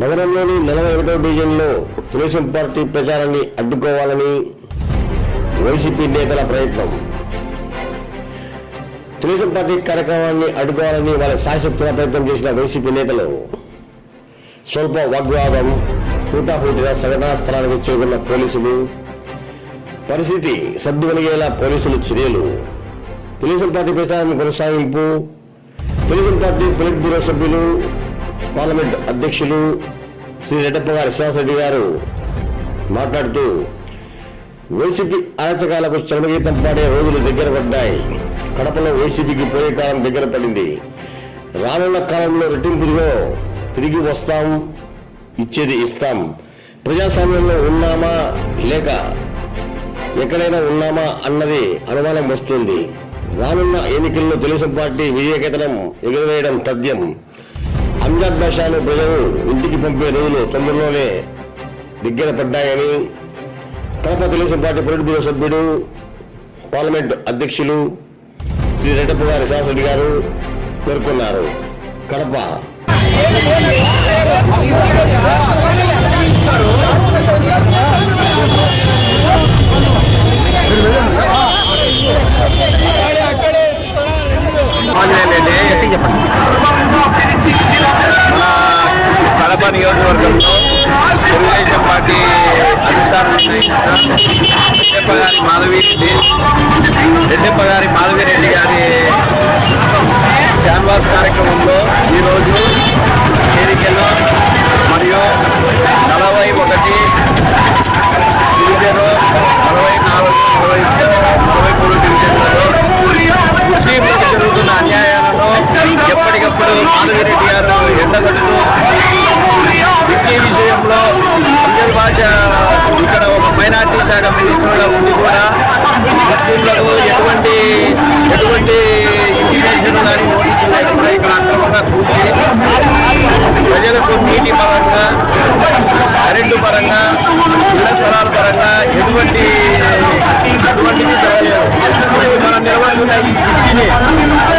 నగరంలోని నలభై ఒకటో డివిజన్లో తెలుగుదేశం పార్టీ ప్రచారాన్ని అడ్డుకోవాలని వైసీపీ నేతల ప్రయత్నం. తెలుగుదేశం పార్టీ కార్యక్రమాన్ని అడ్డుకోవాలని వాళ్ళ శాశక్తుల ప్రయత్నం చేసిన వైసీపీ నేతలు స్వల్ప వాగ్వాదం హూటాహూటిన సంఘటనా స్థలానికి చేరుకున్న పోలీసులు పరిస్థితి సర్దువనిగేలా పోలీసులు చర్యలు. తెలుగుదేశం పార్టీ ప్రచారం కొనసాగింపు తెలుగుదేశం పార్టీ పొలిట్ బ్యూరో సభ్యులు పార్లమెంట్ అధ్యక్షులు శ్రీ రెడ్డప్ప గారి శ్రీనివాసరెడ్డి గారు మాట్లాడుతూ వైసీపీ అరాచకాలకు చలమగీతం పాడే రోజులు దగ్గర పడ్డాయి. కడపలో వైసీపీకి పోయే కాలం దగ్గర పడింది. రానున్న కాలంలో రెట్టింపులో తిరిగి వస్తాం ఇచ్చేది ఇస్తాం. ప్రజాస్వామ్యంలో ఉన్నామా లేక ఎక్కడైనా ఉన్నామా అన్నది అనుమానం వస్తుంది. రానున్న ఎన్నికల్లో తెలుగుదేశం పార్టీ విజయకేతనం ఎగురవేయడం తథ్యం. అంజాద్ బాషాను ప్రజలు ఇంటికి పంపే రోజులు తొందరలోనే దగ్గర పడ్డాయని Kadapa Telugu Desam party polit bureau సభ్యుడు పార్లమెంట్ అధ్యక్షులు శ్రీ రెడ్డప్ప గారి శాసరెడ్డి గారు పేర్కొన్నారు. కడప. నియోజకవర్గంలో తెలుగుదేశం పార్టీ అధిష్టానం నిర్ణయించిన రెడ్డప్ప గారి రెడ్డి రెడ్డప్ప గారి రెడ్డి గారి క్యాన్వాస్ కార్యక్రమంలో ఈరోజు చేరికలు మరియు నలభై ఒకటి డివిజన్ నలభై నాలుగు నలభై నలభై మూడు డివిజన్లలో ముస్లింలకు జరుగుతున్న అన్యాయాలను ఎప్పటికప్పుడు మాధవిరెడ్డి గారు ఎండగడుతూ మైనార్టీ శాఖ మినిస్టర్గా ఉండి కూడా ముస్లింలకు ఎటువంటి ఎటువంటి ఇంటిగ్రేషన్ కానీ నోటీసులు లేకుండా ఇక్కడ అక్రమంగా కూర్చి ప్రజలకు నీటి పరంగా కరెంటు పరంగా ఇళ్ళ స్థలాల పరంగా ఎటువంటి ఎటువంటిది జరగలేదు ఇప్పుడు మనం నిర్వహిస్తున్న ఈ